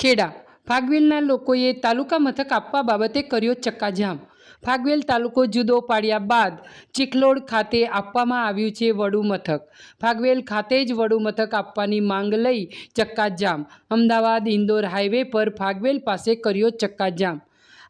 ખેડા. ફાગવેલના લોકોએ તાલુકા મથક આપવા બાબતે કર્યો ચક્કાજામ. ફાગવેલ તાલુકો જુદો પાડ્યા બાદ ચિખલોડ ખાતે આપવામાં આવ્યું છે વડુ મથક. ફાગવેલ ખાતે જ વડુ મથક આપવાની માંગ લઈ ચક્કાજામ. અમદાવાદ, ઇન્દોર હાઈવે પર ફાગવેલ પાસે કર્યો ચક્કાજામ.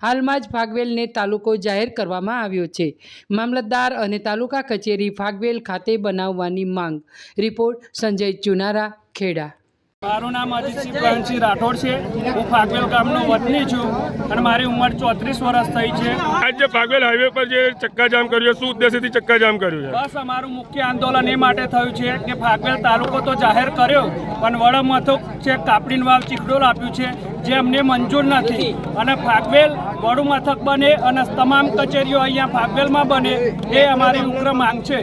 હાલમાં જ ફાગવેલને તાલુકો જાહેર કરવામાં આવ્યો છે. મામલતદાર અને તાલુકા કચેરી ફાગવેલ ખાતે બનાવવાની માંગ. રિપોર્ટ સંજય ચુનારા, ખેડા. મારું નામ અજીતસિંહ પ્રવીણસિંહ રાઠોડ છે. હું ફાગવેલ ગામનો વતની છું અને મારી ઉંમર ચોત્રીસ વર્ષ થઈ છે. આજે ફાગવેલ હાઈવે પર જે ચક્કાજામ કર્યો શું ઉદ્દેશ્યથી ચક્કાજામ કર્યું છે? બસ અમારું મુખ્ય આંદોલન એ માટે થયું છે કે ફાગવેલ તાલુકો તો જાહેર કર્યો પણ વડ મથક છે કાપડીન વાવ ચીખડોલ આપ્યું છે જે અમને મંજૂર નથી. અને ફાગવેલ વડુમથક બને અને તમામ કચેરીઓ અહીંયા ફાગવેલમાં બને એ અમારી ઉગ્ર માંગ છે.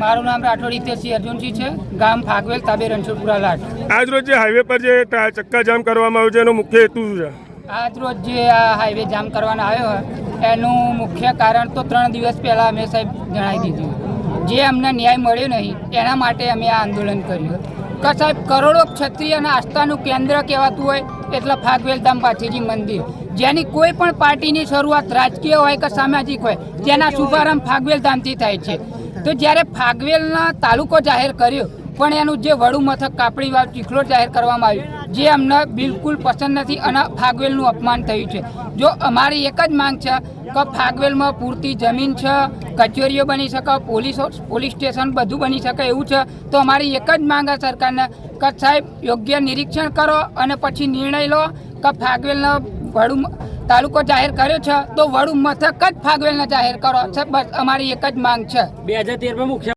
મારું નામ રાઠોડ હિતેશસિંહ અર્જુનસિંહ છે. ગામ ફાગવેલ તાબે રણછોડપુરા લાટ. આજ રોજ જે હાઈવે પર જે ચક્કાજામ કરવામાં આવ્યું છે એનો મુખ્ય હેતુ શું છે? આજ રોજ જે આ હાઈવે જામ કરવાનો આવ્યો હોય એનું મુખ્ય કારણ તો ત્રણ દિવસ પહેલાં અમે સાહેબ જણાવી દીધું. જે અમને ન્યાય મળ્યો નહીં એના માટે અમે આ આંદોલન કર્યું. કે સાહેબ કરોડો ક્ષત્રિય અને આસ્થાનું કેન્દ્ર કહેવાતું હોય એટલે ફાગવેલ ધામ પાછીજી મંદિર. જેની કોઈ પણ પાર્ટીની શરૂઆત રાજકીય હોય કે સામાજિક હોય તેના શુભારંભ ફાગવેલ ધામથી થાય છે. તો જ્યારે ફાગવેલના તાલુકો જાહેર કર્યો, પણ એનું જે વડુ મથક કાપડી વાવ ચીખલોડ જાહેર કરવામાં આવ્યું, જે અમને બિલકુલ પસંદ નથી અને ફાગવેલનું અપમાન થયું છે. જો અમારી એક જ માંગ છે કે ફાગવેલમાં પૂરતી જમીન છે, કચેરીઓ બની શકે, પોલીસ પોલીસ સ્ટેશન બધું બની શકે એવું છે, તો અમારી એક જ માંગ છે સરકારને કે સાહેબ, યોગ્ય નિરીક્ષણ કરો અને પછી નિર્ણય લો કે ફાગવેલના વડુ તાલુકો જાહેર કર્યો છે, તો વડુ મથક જ ફાગવેલને જાહેર કરો છે. બસ અમારી એક જ માંગ છે. બે હજાર તેરમાં મુખ્ય